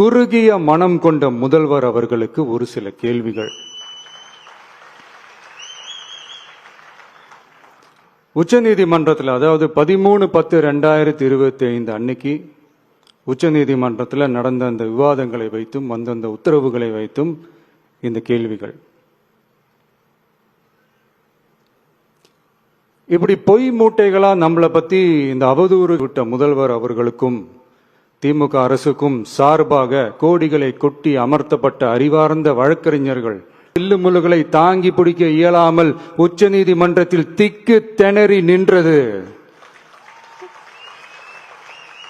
குறுகிய மனம் கொண்ட முதல்வர் அவர்களுக்கு ஒரு சில கேள்விகள். உச்சநீதிமன்றத்தில் அதாவது பதிமூணு பத்து ரெண்டாயிரத்தி இருபத்தி ஐந்து அன்னைக்கு உச்சநீதிமன்றத்தில் நடந்த அந்த விவாதங்களை வைத்தும் வந்தந்த உத்தரவுகளை வைத்தும் இந்த கேள்விகள். இப்படி பொய் மூட்டைகளாக நம்மளை பற்றி இந்த அவதூறு விட்ட முதல்வர் அவர்களுக்கும் திமுக அரசுக்கும் சார்பாக கோடிகளை கொட்டி அமர்த்தப்பட்ட அறிவார்ந்த வழக்கறிஞர்கள் தில்லுமுழுகளை தாங்கி பிடிக்க இயலாமல் உச்சநீதிமன்றத்தில் திக்கு திணறி நின்றது.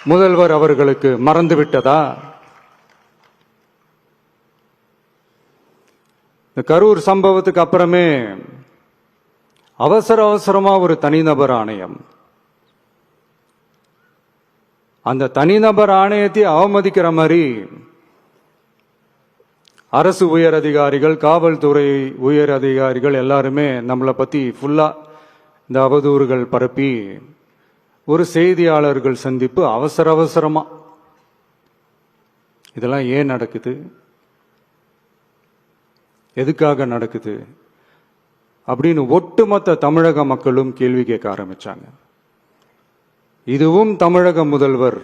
முதல்வர் அவர்களுக்கு மறந்துவிட்டதா? இந்த கரூர் சம்பவத்துக்கு அப்புறமே அவசர அவசரமா ஒரு தனிநபர் ஆணையம் அந்த தனிநபர் ஆணையத்தை அவமதிக்கிற மாதிரி அரசு உயர் அதிகாரிகள் காவல்துறை உயர் அதிகாரிகள் எல்லாருமே நம்மளை பற்றி ஃபுல்லாக இந்த அவதூறுகள் பரப்பி ஒரு செய்தியாளர்கள் சந்திப்பு அவசர அவசரமாக இதெல்லாம் ஏன் நடக்குது? எதுக்காக நடக்குது? அப்படின்னு ஒட்டுமொத்த தமிழக மக்களும் கேள்வி கேட்க ஆரம்பிச்சாங்க. இதுவும் தமிழக முதல்வர்.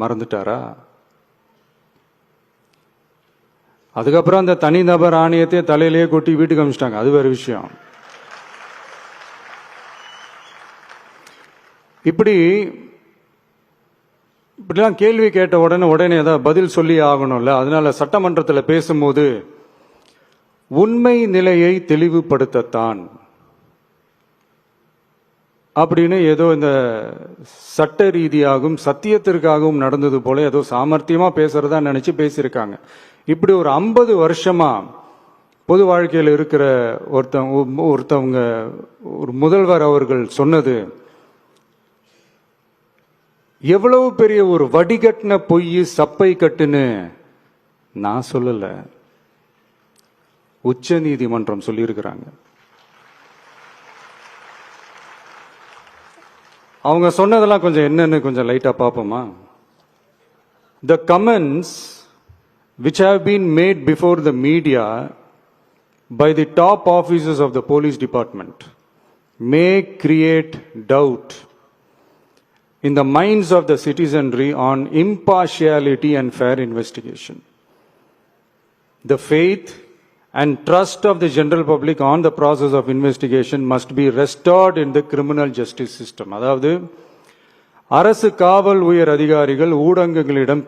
மறந்துட்டாரா? அதுக்கப்புறம் அந்த தனிநபர் ஆணையத்தை தலையிலேயே கொட்டி வீட்டுக்கு அமிச்சிட்டாங்க. அது வேறு விஷயம். இப்படி இப்படிலாம் கேள்வி கேட்ட உடனே உடனே ஏதாவது பதில் சொல்லி ஆகணும்ல? அதனால சட்டமன்றத்தில் பேசும்போது உண்மை நிலையை தெளிவுபடுத்தத்தான் அப்படின்னு ஏதோ இந்த சட்ட ரீதியாகவும் சத்தியத்திற்காகவும் நடந்தது போல ஏதோ சாமர்த்தியமா பேசுறதா நினைச்சு பேசியிருக்காங்க. இப்படி ஒரு ஐம்பது வருஷமா பொது வாழ்க்கையில் இருக்கிற ஒருத்தவங்க ஒருத்தவங்க ஒரு முதல்வர் அவர்கள் சொன்னது எவ்வளவு பெரிய ஒரு வடிகட்டின பொய் சப்பை கட்டுன்னு நான் சொல்லலை. உச்ச நீதிமன்றம் சொல்லியிருக்கிறாங்க. அவங்க சொன்னதெல்லாம் கொஞ்சம் என்னன்னு கொஞ்சம் லைட்டா பார்ப்போமா the comments which have been made before the media by the top officers of the police department may create doubt in the minds of the citizenry on impartiality and fair investigation. The faith and trust of the general public on the process of investigation must be restored in the criminal justice system. அதாவது அரசு காவல் உயர் அதிகாரிகள் ஊடகங்களிடம்